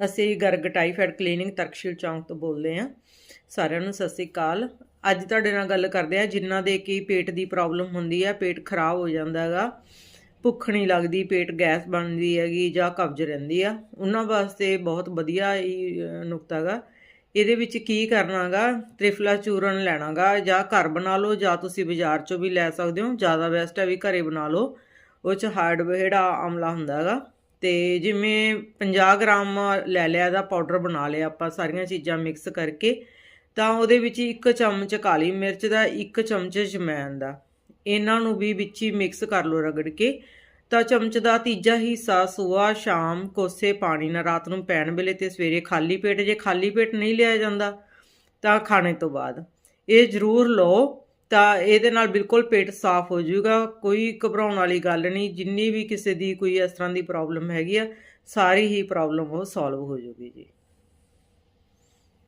ਅਸੀਂ Garg typhoid clinic ਤਰਕਸ਼ੀਲ ਚੌਂਕ ਤੋਂ ਬੋਲਦੇ ਹਾਂ। ਸਾਰਿਆਂ ਨੂੰ ਸਤਿ ਸ੍ਰੀ ਅਕਾਲ। ਅੱਜ ਤੁਹਾਡੇ ਨਾਲ ਗੱਲ ਕਰਦੇ ਹਾਂ, ਜਿਨ੍ਹਾਂ ਦੇ ਕੀ ਪੇਟ ਦੀ ਪ੍ਰੋਬਲਮ ਹੁੰਦੀ ਆ ਪੇਟ ਖਰਾਬ ਹੋ ਜਾਂਦਾ ਹੈਗਾ, ਭੁੱਖ ਨਹੀਂ ਲੱਗਦੀ, ਪੇਟ ਗੈਸ ਬਣਦੀ ਹੈਗੀ ਜਾਂ ਕਬਜ਼ ਰਹਿੰਦੀ ਆ। ਉਹਨਾਂ ਵਾਸਤੇ ਬਹੁਤ ਵਧੀਆ ਇਹ ਨੁਕਤਾ ਹੈਗਾ। ਇਹਦੇ ਵਿੱਚ ਕੀ ਕਰਨਾਗਾ ਤ੍ਰਿਫਲਾ ਚੂਰਨ ਲੈਣਾਗਾ ਜਾਂ ਘਰ ਬਣਾ ਲਓ, ਜਾਂ ਤੁਸੀਂ ਬਾਜ਼ਾਰ ਚੋਂ ਵੀ ਲੈ ਸਕਦੇ ਹੋ। ਜ਼ਿਆਦਾ ਬੈਸਟ ਹੈ ਵੀ ਘਰੇ ਬਣਾ ਲਓ। ਉਹ ਚ ਹਾਰਡਵੇਅਰ ਜਿਹੜਾ ਆਮਲਾ ਹੁੰਦਾ ਹੈਗਾ। ਤੇ ਜਿਵੇਂ 50 ਗ੍ਰਾਮ ਲੈ ਲਿਆ ਦਾ ਪਾਊਡਰ ਬਣਾ ਲਿਆ ਆਪਾਂ ਸਾਰੀਆਂ ਚੀਜ਼ਾਂ ਮਿਕਸ ਕਰਕੇ, ਤਾਂ ਉਹਦੇ ਵਿੱਚ ਇੱਕ ਚਮਚ ਕਾਲੀ ਮਿਰਚ ਦਾ, ਇੱਕ ਚਮਚ ਜਮੈਨ ਦਾ। ਇਹਨਾਂ ਨੂੰ ਵੀ ਵਿੱਚ ਹੀ ਮਿਕਸ ਕਰ ਲਓ ਰਗੜ ਕੇ। ਤਾਂ ਚਮਚ ਦਾ ਤੀਜਾ ਹਿੱਸਾ ਸਵੇਰ ਸ਼ਾਮ, ਕੋਸੇ, ਪਾਣੀ ਨਾਲ ਰਾਤ ਨੂੰ ਪੈਣ ਵੇਲੇ ਤੇ ਸਵੇਰੇ ਖਾਲੀ ਪੇਟ, ਜੇ ਖਾਲੀ ਪੇਟ ਨਹੀਂ ਲਿਆ ਜਾਂਦਾ, ਤਾਂ ਖਾਣੇ ਤੋਂ ਬਾਅਦ। ਇਹ ਜ਼ਰੂਰ ਲਓ। ਤਾਂ ਇਹਦੇ ਨਾਲ ਬਿਲਕੁਲ ਪੇਟ ਸਾਫ਼ ਹੋ ਜਾਊਗਾ। ਕੋਈ ਘਬਰਾਉਣ ਵਾਲੀ ਗੱਲ ਨਹੀਂ, ਜਿੰਨੀ ਵੀ ਕਿਸੇ ਦੀ ਕੋਈ ਇਸ ਤਰ੍ਹਾਂ ਦੀ ਪ੍ਰੋਬਲਮ ਹੈਗੀ ਆ, ਸਾਰੀ ਹੀ ਪ੍ਰੋਬਲਮ ਉਹ ਸੋਲਵ ਹੋ ਜਾਊਗੀ ਜੀ।